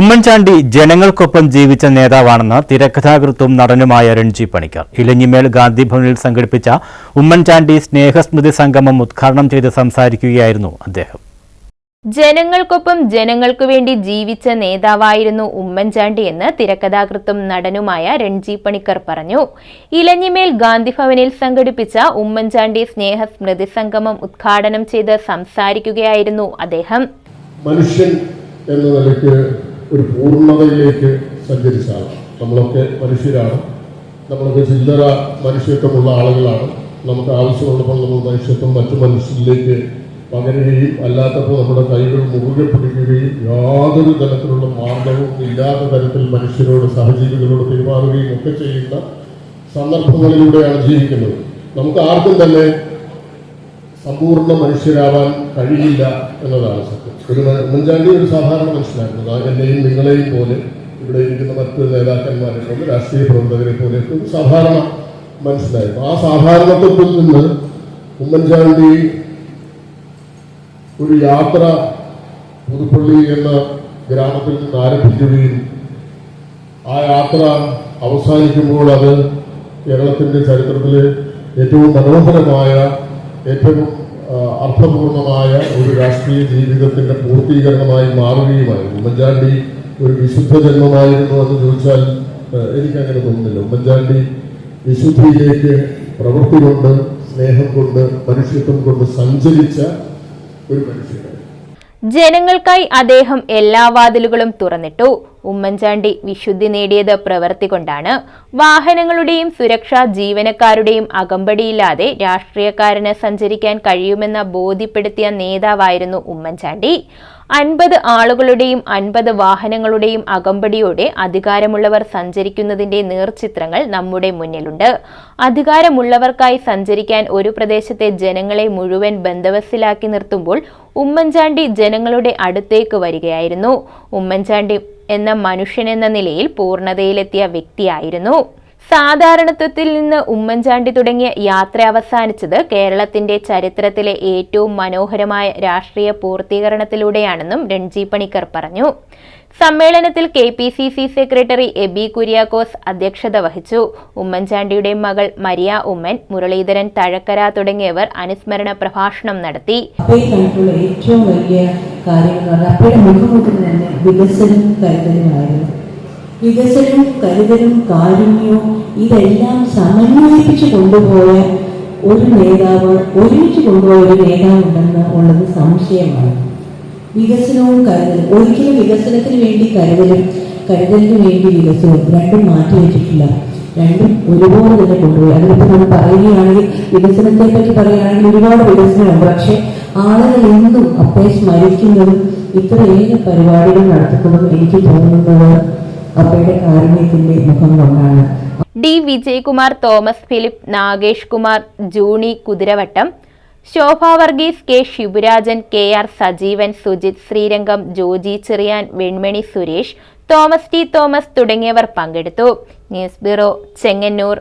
ഉമ്മൻചാണ്ടി ജനങ്ങൾക്കൊപ്പം ജീവിച്ച നേതാവാണെന്ന് തിരക്കഥാകൃത്തും നടനുമായ രൺജി പണിക്കർ. ഇലഞ്ഞിമേൽ ഗാന്ധിഭവനിൽ സംഘടിപ്പിച്ച ഉമ്മൻചാണ്ടി സ്നേഹസ്മൃതി സംഗമം ഉദ്ഘാടനം ചെയ്ത് സംസാരിക്കുകയായിരുന്നു അദ്ദേഹം. ജനങ്ങൾക്കൊപ്പം ജനങ്ങൾക്കു വേണ്ടി ജീവിച്ച നേതാവായിരുന്നു ഉമ്മൻചാണ്ടി എന്ന് തിരക്കഥാകൃത്തും നടനുമായ രൺജി പണിക്കർ പറഞ്ഞു. ഇലഞ്ഞിമേൽ ഗാന്ധിഭവനിൽ സംഘടിപ്പിച്ച ഉമ്മൻചാണ്ടി സ്നേഹ സ്മൃതി സംഗമം ഉദ്ഘാടനം ചെയ്ത് സംസാരിക്കുകയായിരുന്നു അദ്ദേഹം. മനുഷ്യൻ എന്ന നിലയ്ക്ക് ഒരു പൂർണതയിലേക്ക് സഞ്ചരിച്ചാണ്. നമ്മളൊക്കെ മനുഷ്യരാണ്. നമ്മളൊക്കെ ചില്ലറ മനുഷ്യത്വമുള്ള ആളുകളാണ്. നമുക്ക് ആവശ്യമുള്ളപ്പോൾ നമ്മൾ മനുഷ്യത്വം മറ്റു മനുഷ്യരിലേക്ക് പകരുകയും അല്ലാത്തപ്പോൾ നമ്മുടെ കൈകൾ മുറുകെ പിടിക്കുകയും യാതൊരു തരത്തിലുള്ള മാർഗവും ഇല്ലാത്ത തരത്തിൽ മനുഷ്യരോട് സഹജീവികളോട് പെരുമാറുകയും ഒക്കെ ചെയ്യുന്ന സന്ദർഭങ്ങളിലൂടെയാണ് ജീവിക്കുന്നത്. നമുക്ക് ആർക്കും തന്നെ സമ്പൂർണ മനുഷ്യരാവാൻ കഴിയില്ല എന്നതാണ് സത്യം. ഒരു ഉമ്മൻചാണ്ടി ഒരു സാധാരണ മനുഷ്യനായിരുന്നു. എന്നെയും നിങ്ങളെയും പോലെ ഇവിടെ ഇരിക്കുന്ന മറ്റ് നേതാക്കന്മാരെ പോലെ രാഷ്ട്രീയ പ്രവർത്തകരെ പോലെ ഒരു സാധാരണ മനുഷ്യനായിരുന്നു. ആ സാധാരണത്വത്തിൽ നിന്ന് ഉമ്മൻചാണ്ടി ഒരു യാത്ര പുതുപ്പള്ളി എന്ന ഗ്രാമത്തിൽ നിന്ന് ആരംഭിക്കുകയും ആ യാത്ര അവസാനിക്കുമ്പോൾ അത് കേരളത്തിന്റെ ചരിത്രത്തിലെ ഏറ്റവും മനോഹരമായ ഏറ്റവും അർത്ഥപൂർണമായ ഒരു രാഷ്ട്രീയ ജീവിതത്തിന്റെ പൂർത്തീകരണമായി മാറുകയുമായിരുന്നു ഉമ്മൻചാണ്ടി ഒരു വിശുദ്ധ ജന്മമായിരുന്നു എന്ന് ചോദിച്ചാൽ എനിക്കങ്ങനെ തോന്നുന്നില്ല. ഉമ്മൻചാണ്ടി വിശുദ്ധിയിലേക്ക് പ്രവൃത്തി കൊണ്ട് സ്നേഹം കൊണ്ട് മനുഷ്യത്വം കൊണ്ട് സഞ്ചരിച്ച ഒരു മനുഷ്യനായിരുന്നു. ജനങ്ങൾക്കായി അദ്ദേഹം എല്ലാ വാതിലുകളും തുറന്നിട്ടു. ഉമ്മൻചാണ്ടി വിശുദ്ധി നേടിയത് പ്രവൃത്തി കൊണ്ടാണ്. വാഹനങ്ങളുടെയും സുരക്ഷാ ജീവനക്കാരുടെയും അകമ്പടിയില്ലാതെ രാഷ്ട്രീയക്കാരന് സഞ്ചരിക്കാൻ കഴിയുമെന്ന ബോധ്യപ്പെടുത്തിയ നേതാവായിരുന്നു ഉമ്മൻചാണ്ടി. അൻപത് ആളുകളുടെയും അൻപത് വാഹനങ്ങളുടെയും അകമ്പടിയോടെ അധികാരമുള്ളവർ സഞ്ചരിക്കുന്നതിന്റെ നേർചിത്രങ്ങൾ നമ്മുടെ മുന്നിലുണ്ട്. അധികാരമുള്ളവർക്കായി സഞ്ചരിക്കാൻ ഒരു പ്രദേശത്തെ ജനങ്ങളെ മുഴുവൻ ബന്ധവസ്സിലാക്കി നിർത്തുമ്പോൾ ഉമ്മൻചാണ്ടി ജനങ്ങളുടെ അടുത്തേക്ക് വരികയായിരുന്നു. ഉമ്മൻചാണ്ടി എന്ന മനുഷ്യനെന്ന നിലയിൽ പൂർണതയിലെത്തിയ വ്യക്തിയായിരുന്നു. സാധാരണത്വത്തിൽ നിന്ന് ഉമ്മൻചാണ്ടി തുടങ്ങിയ യാത്ര അവസാനിച്ചത് കേരളത്തിന്റെ ചരിത്രത്തിലെ ഏറ്റവും മനോഹരമായ രാഷ്ട്രീയ പൂർത്തീകരണത്തിലൂടെയാണെന്നും രൺജി പണിക്കർ പറഞ്ഞു. സമ്മേളനത്തിൽ K P C C secretary Eby Kuriakose അധ്യക്ഷത വഹിച്ചു. ഉമ്മൻചാണ്ടിയുടെ മകൾ മരിയ ഉമ്മൻ മുരളീധരൻ തഴക്കര തുടങ്ങിയവർ അനുസ്മരണ പ്രഭാഷണം നടത്തി. ഏറ്റവും വലിയ വികസനവും കരുതലും കാരുണ്യവും ഇതെല്ലാം സമന്വയിപ്പിച്ച് കൊണ്ടുപോയ ഒരു നേതാവ് ഒരുമിച്ച് കൊണ്ടുപോയ ഒരു നേതാവുണ്ടെന്ന് ഉള്ളത് സംശയമാണ്. വികസനവും കരുതലും ഒരിക്കലും വികസനത്തിന് വേണ്ടി കരുതലും കരുതലിന് വേണ്ടി വികസനവും രണ്ടും മാറ്റി വെച്ചിട്ടില്ല. രണ്ടും ഒരുപോലെ തന്നെ കൊണ്ടുപോയി. അതിനകത്ത് നമ്മൾ പറയുകയാണെങ്കിൽ വികസനത്തെ പറ്റി പറയുകയാണെങ്കിൽ ഒരുപാട് വികസനമുണ്ട്. പക്ഷെ ആളുകൾ എന്തും അപ്പേ സ്മരിക്കുന്നതും ഇത്രയേറെ പരിപാടികൾ നടത്തുന്നതും എനിക്ക് തോന്നുന്നത് അപ്പയുടെ കാരുണ്യത്തിന്റെ മുഖം കൊണ്ടാണ് D Vijayakumar Thomas Philip Nagesh Kumar Juni Kuthiravattom Shobha Varghese K Sivarajan K R Sajeevan Sujith Sreerangam Joji Cherian Venmani Suresh Thomas T Thomas തുടങ്ങിയവർ പങ്കെടുത്തു. News bureau Chengannur.